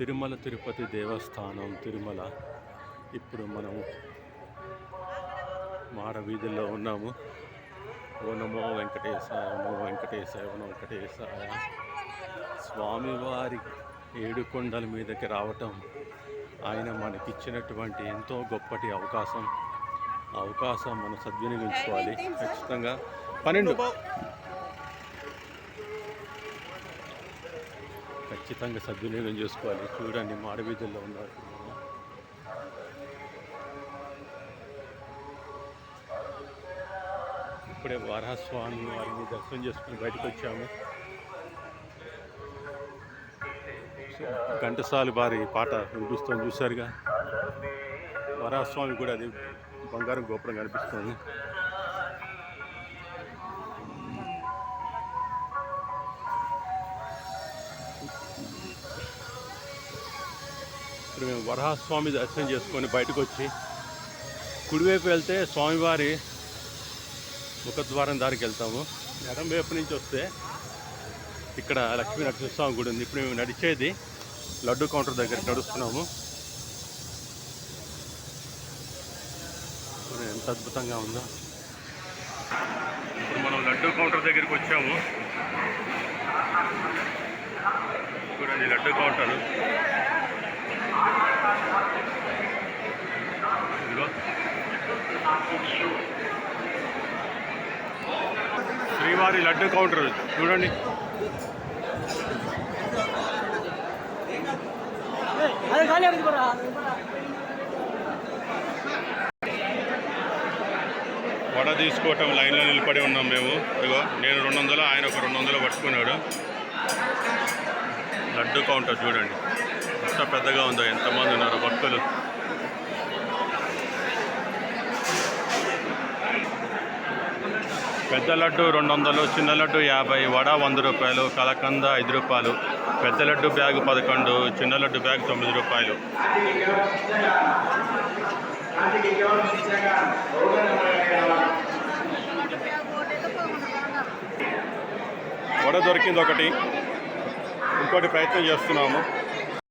తిరుమల తిరుపతి దేవస్థానం తిరుమల ఇప్పుడు మనం మాడ వీధుల్లో ఉన్నాము. ఓ నమో వెంకటేశాయ నమో వెంకటేశాయ ఓ వెంకటేశాయ. స్వామివారి ఏడు కొండల మీదకి రావటం ఆయన మనకిచ్చినటువంటి ఎంతో గొప్పటి అవకాశం. అవకాశం మనం సద్వినియోగించుకోవాలి. ఖచ్చితంగా. పన్నెండు. ఖచ్చితంగా సద్వినియోగం చేసుకోవాలి. చూడండి మాడవీధుల్లో ఉన్నారు. ఇప్పుడే వారాస్వామి వారిని దర్శనం చేసుకుని బయటకు వచ్చాము. ఘంటసాలు వారి పాట వినిపిస్తుంది చూశారుగా. వరాస్వామి కూడా అది బంగారం గోపురం కనిపిస్తుంది. ఇప్పుడు మేము వరహస్వామి దర్శనం చేసుకొని బయటకు వచ్చి కుడివైపు వెళ్తే స్వామివారి ముఖద్వారం దారికి వెళ్తాము. ఎడం వైపు నుంచి వస్తే ఇక్కడ లక్ష్మీ నరసింహస్వామి గుడి ఉంది. ఇప్పుడు మేము నడిచేది లడ్డు కౌంటర్ దగ్గరికి నడుస్తున్నాము. ఎంత అద్భుతంగా ఉందో. ఇప్పుడు మనం లడ్డు కౌంటర్ దగ్గరికి వచ్చాము. చూడండి లడ్డు కౌంటర్. శ్రీవారి లడ్డు కౌంటర్ చూడండి. వడ తీసుకోవటం లైన్లో నిలబడి ఉన్నాం మేము. ఇదిగో నేను రెండు వందలు ఆయన ఒక రెండు వందలు పట్టుకున్నాడు. లడ్డు కౌంటర్ చూడండి. ఎంత పెద్దగా ఉందో ఎంతమంది ఉన్నారు భక్తులు. పెద్ద లడ్డు రెండు వందలు చిన్న లడ్డు యాభై వడ వంద రూపాయలు కలకంద ఐదు రూపాయలు. పెద్ద లడ్డు బ్యాగ్ పదకొండు చిన్న లడ్డు బ్యాగ్ తొమ్మిది రూపాయలు. వడ దొరికింది ఒకటి. ఇంకోటి ప్రయత్నం చేస్తున్నాము.